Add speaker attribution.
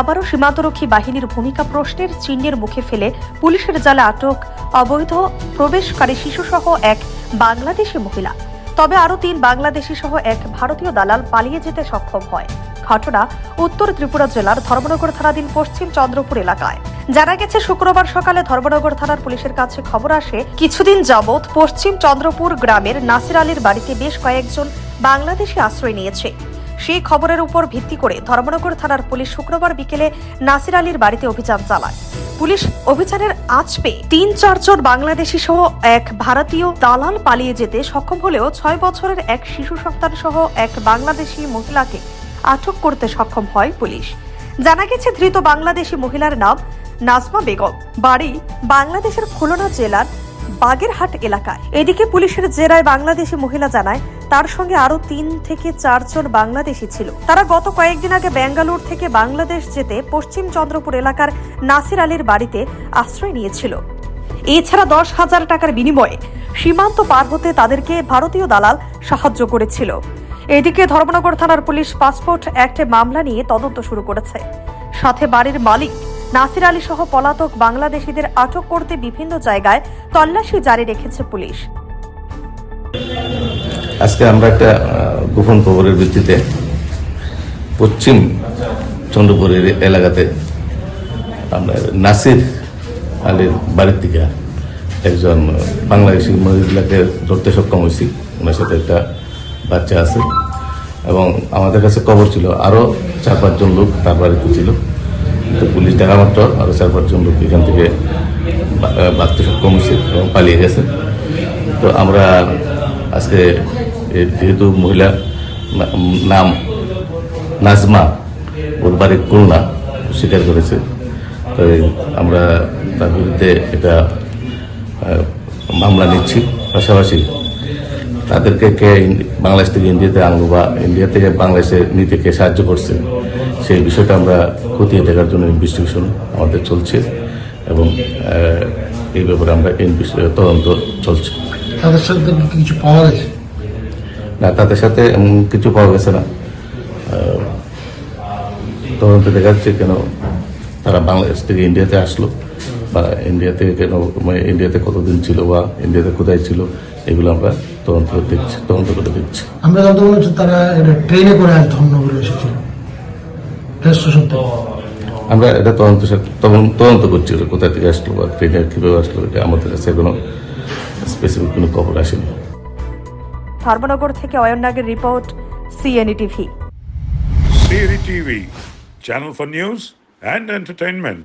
Speaker 1: আবারও সীমান্তরক্ষী বাহিনীর ভূমিকা প্রশ্নের চিহ্নের মুখে ফেলে পুলিশের জালে আটক অবৈধ প্রবেশকারী শিশুসহ এক বাংলাদেশি মহিলা। তবে আরও তিন বাংলাদেশি সহ এক ভারতীয় দালাল পালিয়ে যেতে সক্ষম হয়। ঘটনা উত্তর ত্রিপুরা জেলার ধর্মনগর থানাধীন পশ্চিম চন্দ্রপুর এলাকায়। জানা গেছে, শুক্রবার সকালে ধর্মনগর থানার পুলিশের কাছে খবর আসে, কিছুদিন যাবৎ পশ্চিম চন্দ্রপুর গ্রামের নাসির আলীর বাড়িতে বেশ কয়েকজন বাংলাদেশি আশ্রয় নিয়েছে। সেই খবরের উপর ভিত্তি করে ধর্মনগর থানার পুলিশ শুক্রবার বিকেলে নাসির আলীর বাড়িতে অভিযান চালায়। পুলিশ অভিযানের আঁচ পেয়ে তিন চারজন বাংলাদেশি সহ এক ভারতীয় দালাল পালিয়ে যেতে সক্ষম হলেও ছয় বছরের এক শিশু সন্তান সহ এক বাংলাদেশি মহিলাকে আটক করতে সক্ষম হয় পুলিশ। জানা গেছে, ধৃত বাংলাদেশি মহিলার নাম নাজমা বেগম। বাড়ি বাংলাদেশের খুলনা জেলার বাগেরহাট এলাকায়। এদিকে পুলিশের জেরায় বাংলাদেশি মহিলা জানায়, তার সঙ্গে আরও তিন থেকে চারজন বাংলাদেশি ছিল। তারা গত কয়েকদিন আগে ব্যাঙ্গালোর থেকে বাংলাদেশ যেতে পশ্চিম চন্দ্রপুর এলাকার নাসির আলীর বাড়িতে আশ্রয় নিয়েছিল। এছাড়া দশ হাজার টাকার বিনিময়ে সীমান্ত পার হতে তাদেরকে ভারতীয় দালাল সাহায্য করেছিল। এদিকে ধর্মনগর থানার পুলিশ পাসপোর্ট অ্যাক্টে মামলা নিয়ে তদন্ত শুরু করেছে। সাথে বাড়ির মালিক নাসির আলী সহ পলাতক বাংলাদেশিদের আটক করতে বিভিন্ন জায়গায় তল্লাশি জারি রেখেছে পুলিশ।
Speaker 2: আজকে আমরা একটা গোপন খবরের ভিত্তিতে পশ্চিম চন্দ্রপুরের এলাকাতে আমরা নাসির আলীর বাড়ির থেকে একজন বাংলাদেশি মহিলাকে ধরতে সক্ষম হয়েছি। ওনার সাথে একটা বাচ্চা আছে এবং আমাদের কাছে খবর ছিল আরও চার পাঁচজন লোক তার বাড়িতে ছিল। তো পুলিশ দেখা মাত্র আরও চার পাঁচজন লোক এখান থেকে বাঁচতে সক্ষম হয়েছে এবং পালিয়ে গেছে। তো আমরা আজকে যেহেতু মহিলা নাম নাজমা, ওর বাড়ি খুলনা, স্বীকার করেছে। তো আমরা তার বিরুদ্ধে এটা মামলা নিচ্ছি। পাশাপাশি তাদেরকে কে বাংলাদেশ থেকে ইন্ডিয়াতে আনব বা ইন্ডিয়া থেকে বাংলাদেশে নিতে কে সাহায্য করছে সেই বিষয়টা আমরা খতিয়ে দেখার জন্য ইনভেস্টিগেশন আমাদের চলছে এবং এই ব্যাপারে আমরা তদন্ত চলছে।
Speaker 3: তাদের সাথে কিছু পাওয়া গেছে?
Speaker 2: না তাদের সাথে কিছু পাওয়া গেছে না। তদন্তে দেখা যাচ্ছে কেন তারা বাংলাদেশ থেকে ইন্ডিয়াতে আসলো বা ইন্ডিয়া থেকে কেন মানে ইন্ডিয়াতে কতদিন ছিল বা ইন্ডিয়াতে কোথায় ছিল এগুলো আমরা তদন্ত করে দেখছি তদন্ত করে দেখছি।
Speaker 3: আমরা মনে হচ্ছে তারা ট্রেনে করে আজ ধর্মনগরে এসেছিল।
Speaker 2: আমরা এটা তদন্ত তদন্ত করছি কোথায় কোথা থেকে আসলো বা ট্রেনে কীভাবে আসলো এটা আমাদের কাছে কোনো স্পেসিফিক কোনো খবর আসেনি
Speaker 1: ধর্মনগর থেকে অয়ন নাগের report CNE TV
Speaker 4: CNE TV channel for news and entertainment.